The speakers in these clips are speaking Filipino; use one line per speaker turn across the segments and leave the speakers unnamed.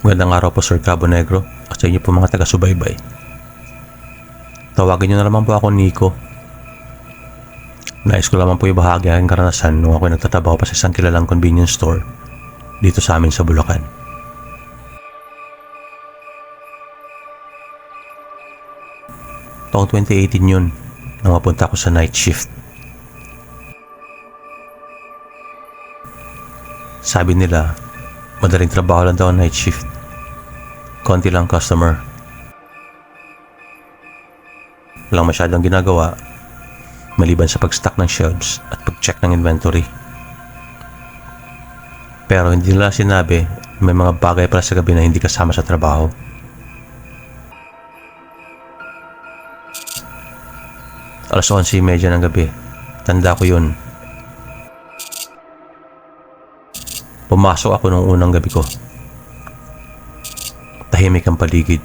Magandang araw po Sir Cabo Negro at sa inyo po mga taga-subaybay. Tawagin niyo na naman po ako Nico. Nais ko lamang po ibahagi ang karanasan nung ako nagtatrabaho pa sa isang kilalang convenience store dito sa amin sa Bulacan. Taong 2018 yun nang mapunta ako sa night shift. Sabi nila, madaling trabaho lang daw night shift. Konti lang customer. Walang masyadong ginagawa maliban sa pag-stock ng shelves at pag-check ng inventory. Pero hindi nila sinabi may mga bagay pala sa gabi na hindi kasama sa trabaho. Alas 11.30 ng gabi. Tanda ko yun. Pumasok ako nung unang gabi ko. Tahimik ang paligid.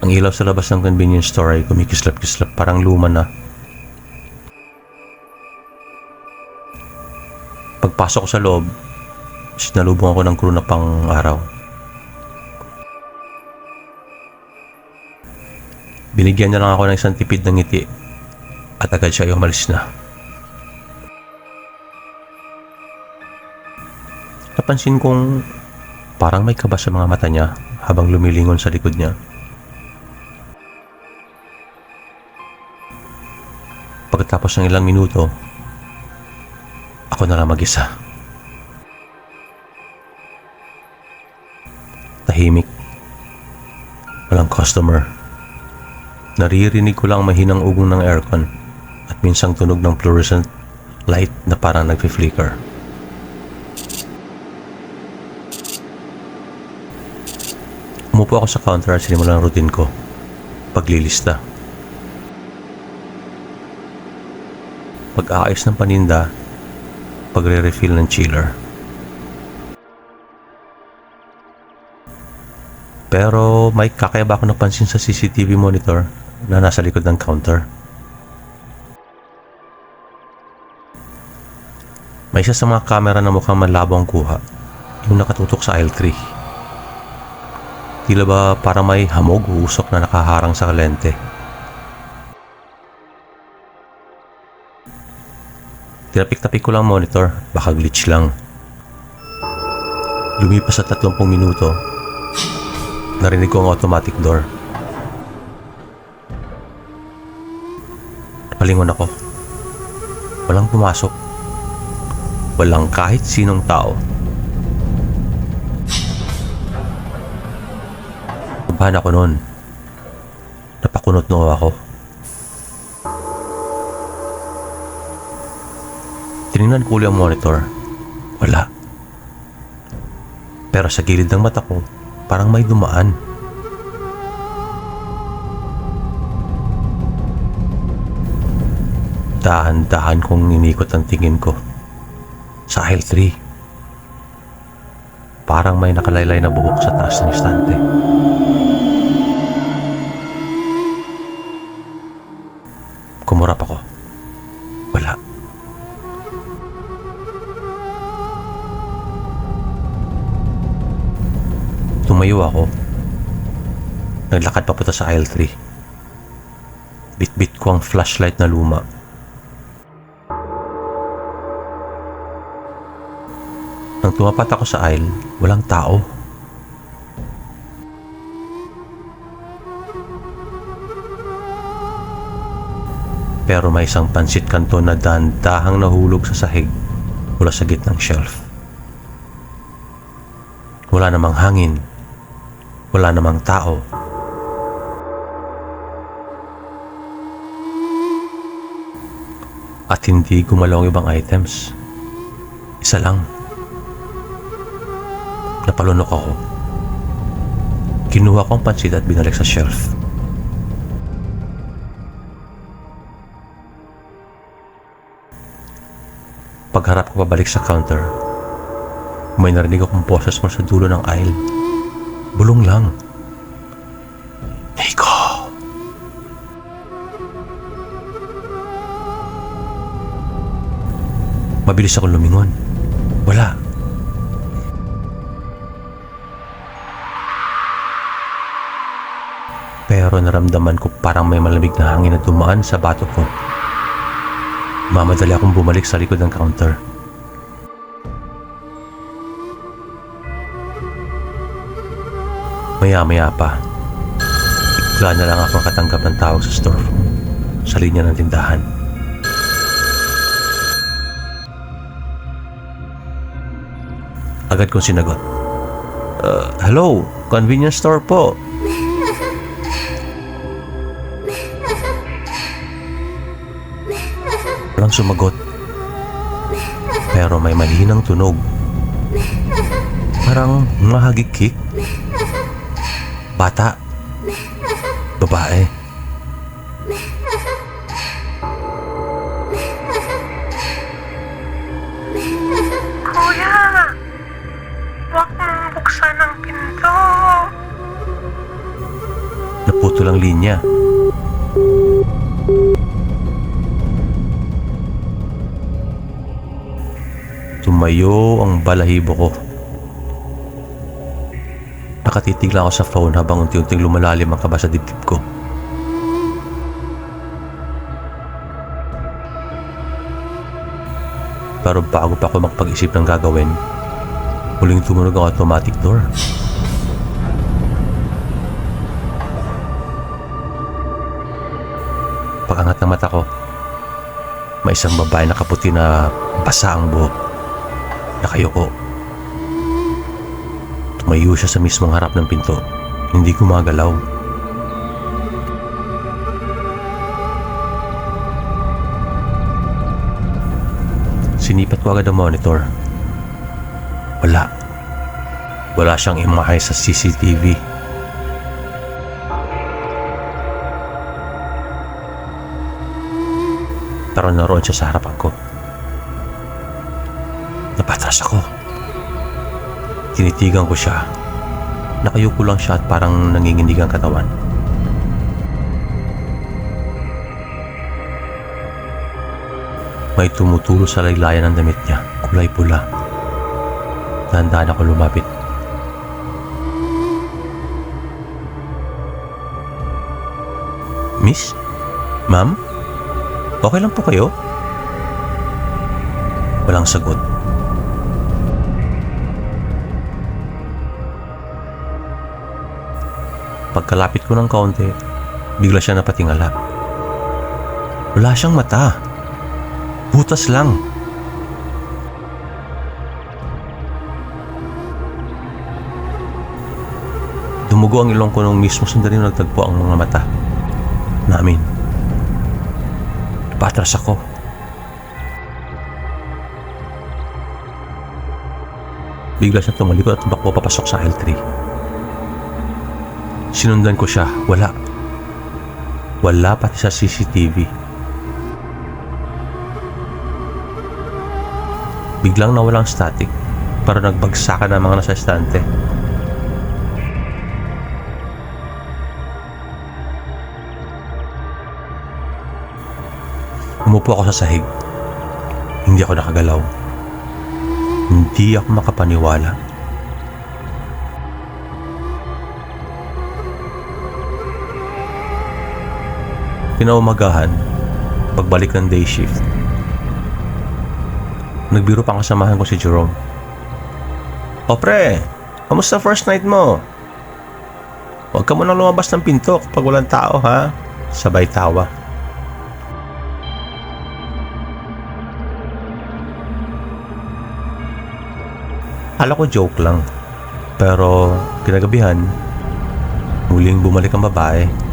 Ang ilaw sa labas ng convenience store ay kumikislap-kislap parang luma na. Pagpasok ko sa loob, sinalubong ako ng crew na pang araw. Binigyan niya lang ako ng isang tipid ng ngiti at agad siya ay umalis na. Napansin kong parang may kaba sa mga mata niya habang lumilingon sa likod niya. Pagkatapos ng ilang minuto, ako na lang mag-isa. Tahimik. Walang customer. Naririnig ko lang mahinang ugong ng aircon at minsang tunog ng fluorescent light na parang nagfi-flicker. Umupo ako sa counter at sinimulan ang routine ko. Paglilista. Pag-aayos ng paninda, pagre-refill ng chiller. Pero may kakaiba ako napansin sa CCTV monitor na nasa likod ng counter. May isa sa mga kamera na mukhang malabo ang kuha, yung nakatutok sa aisle 3. Tila ba para may hamog usok na nakaharang sa lente. Tinapik-tapik ko lang ang monitor, baka glitch lang. Lumipas sa 30 minuto, narinig ko ang automatic door. Napalingon ako. Walang pumasok. Walang kahit sinong tao. Kabahan ako noon. Napakunot no ako. Tinignan ko ang monitor. Wala. Pero sa gilid ng mata ko, parang may dumaan. Dahan-dahan kong inikot ang tingin ko. Sa aisle 3. Parang may nakalaylay na buhok sa taas ng istante. Kumurap ako. Wala. Tumayo ako. Naglakad papunta sa aisle 3. Bit-bit ko ang flashlight na luma. Nang tumapat ako sa aisle, walang tao. Pero may isang pansit kanto na dahan-dahang nahulog sa sahig mula sa gitnang shelf. Wala namang hangin. Wala namang tao. At hindi gumalaw ang ibang items. Isa lang. Napalunok ako. Kinuha ko ang pansit at binalik sa shelf. pagharap ko pabalik sa counter, may narinig akong boses mo sa dulo ng aisle. Bulong lang. Nico! Mabilis akong lumingon. Wala. Pero naramdaman ko parang may malamig na hangin na dumaan sa bato ko. Mamadali akong bumalik sa likod ng counter. Maya-maya pa, bigla na lang ako katanggap ng tawag sa store sa linya ng tindahan. Agad kong sinagot. "Uh, hello, convenience store po. Walang sumagot. Pero may mahinang tunog. Parang mahagikik. Bata. Babae.
Kuya! Huwag mong buksan ang pinto.
Naputol ang linya. Tumayo ang balahibo ko. Nakatitig lang ako sa phone habang unti-unting lumalalim ang kaba sa dibdib ko. Pero bago pa ako magpag-isip ng gagawin, muling tumunog ang automatic door. Pagangat ng mata ko, may isang babae na kaputi na basa ang buhok. Nakayoko. Tumayo siya sa mismong harap ng pinto. Hindi gumagalaw. Sinipat ko agad ang monitor. Wala. Wala siyang imahe sa CCTV. pero naroon siya sa harapan ko. Napatras ako. Tinitigan ko siya. Nakayuko lang siya at parang nanginginig ang katawan. May tumutulo sa laylayan ng damit niya, kulay pula. Dahan-dahan ako lumapit. Miss? Ma'am? Okay lang po kayo? Walang sagot. Pagkalapit ko ng kaunti, bigla siya napatingala. Wala siyang mata. Butas lang. Dumugo ang ilong ko nung mismo sandali na nagtagpo ang mga mata namin. Patras ako. Bigla siya tumalikod at tumakbo papasok sa L3. Sinundan ko siya. Wala. Wala pati sa CCTV. Biglang nawalang static para nagbagsakan ng mga nasa estante. Umupo ako sa sahig. Hindi ako nakagalaw. Hindi ako makapaniwala. Pinaumagahan, pagbalik ng day shift. Nagbiro pa ang kasamahan ko si Jerome. O pre, kamusta first night mo? Huwag ka muna lumabas ng pinto kapag walang tao ha. Sabay tawa. Akala ko joke lang. Pero kinagabihan, muling bumalik ang babae.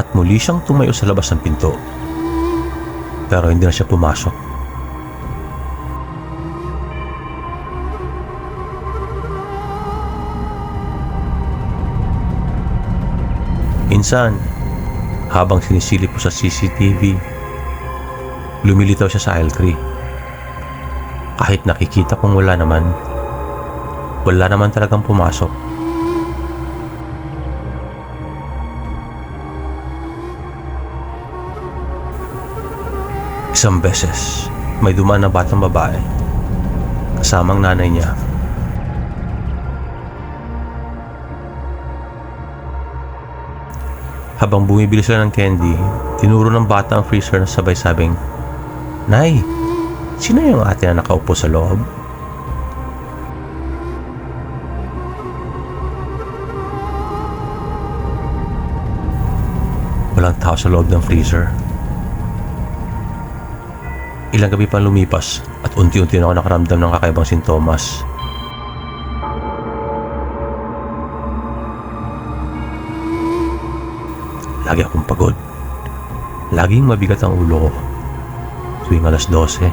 At muli siyang tumayo sa labas ng pinto. Pero hindi na siya pumasok. Minsan, habang sinisilip ko sa CCTV, lumilitaw siya sa aisle 3. Kahit nakikita kong wala naman, wala naman talagang pumasok. Isang beses, may dumaan na batang babae. kasamang nanay niya. Habang bumibili sila ng candy, tinuro ng bata ang freezer na sabay sabing, Nay, sino yung ate na nakaupo sa loob? Walang tao sa loob ng freezer. Ilang gabi pang lumipas at unti-unti na ako nakaramdam ng kakaibang sintomas. Lagi akong pagod. Laging mabigat ang ulo ko. Tuwing alas 12.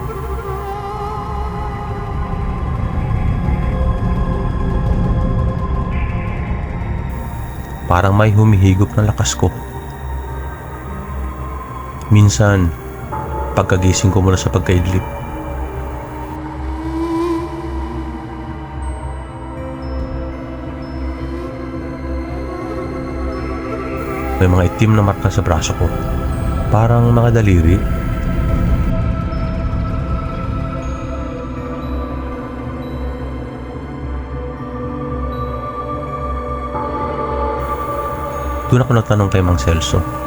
Parang may humihigop ng lakas ko. Minsan, pagkagising ko mula sa pagkaidlip, may mga itim na marka sa braso ko. Parang mga daliri. Doon ako nagtanong kay Mang Celso.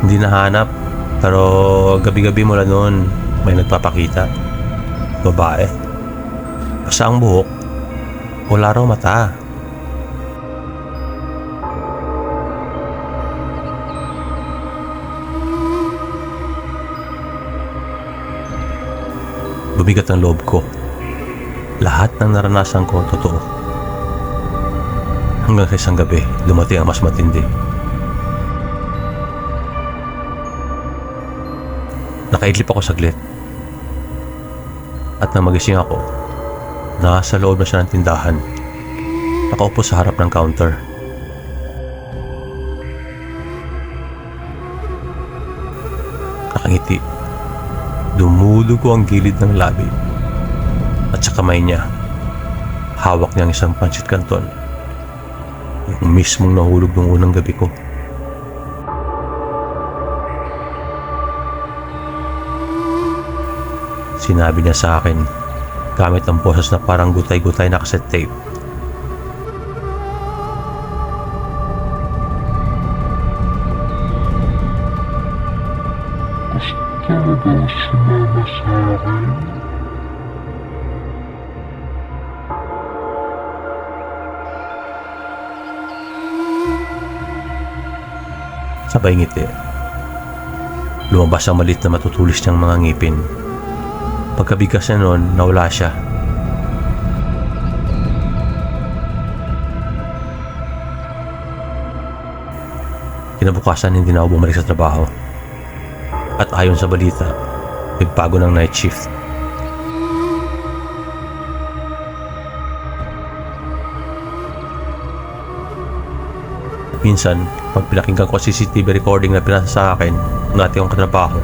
Hindi nahanap, pero gabi-gabi mula noon may nagpapakita. Babae. Basta ang buhok. Wala raw mata. Bumigat ang loob ko. Lahat ng naranasan ko totoo. Hanggang sa isang gabi, dumating ang mas matindi. Nakaidlip ako saglit. At nang magising ako, nasa loob na siya ng tindahan. Nakaupo sa harap ng counter. Nakangiti. Dumudugo ang gilid ng labi. At sa kamay niya, hawak niya ang isang pancit canton. Yung mismong nahulog nung unang gabi ko. Sinabi niya sa akin, gamit ang boses na parang gutay-gutay na cassette tape.
Gusto mo ba sumama sa akin?
Sabay ngiti. Lumabas ang malit na matutulis niyang mga ngipin. Pagkabigkas niya noon, nawala siya. Kinabukasan hindi na ako bumalik sa trabaho. At ayon sa balita, nagbago ng night shift. Minsan, pag pinakinggan ko CCTV recording na pinasa sa akin ng ating katrabaho,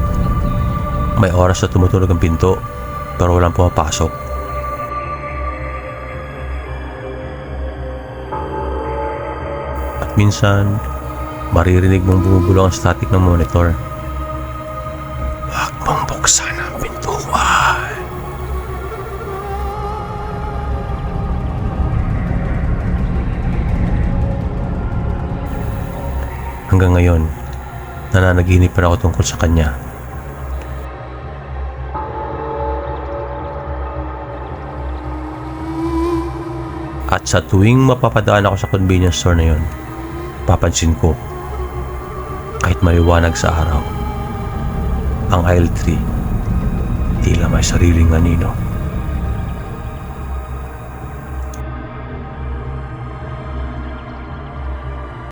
may oras na tumutunog ang pinto pero walang pumapasok. At minsan, maririnig mong bumubulong ang static ng monitor. Huwag mong buksan ang pintuan. Hanggang ngayon, nananaginip pa ako tungkol sa kanya. Sa tuwing mapapadaan ako sa convenience store na yon, papansin ko, kahit maliwanag sa araw, ang aisle 3, tila may sariling anino.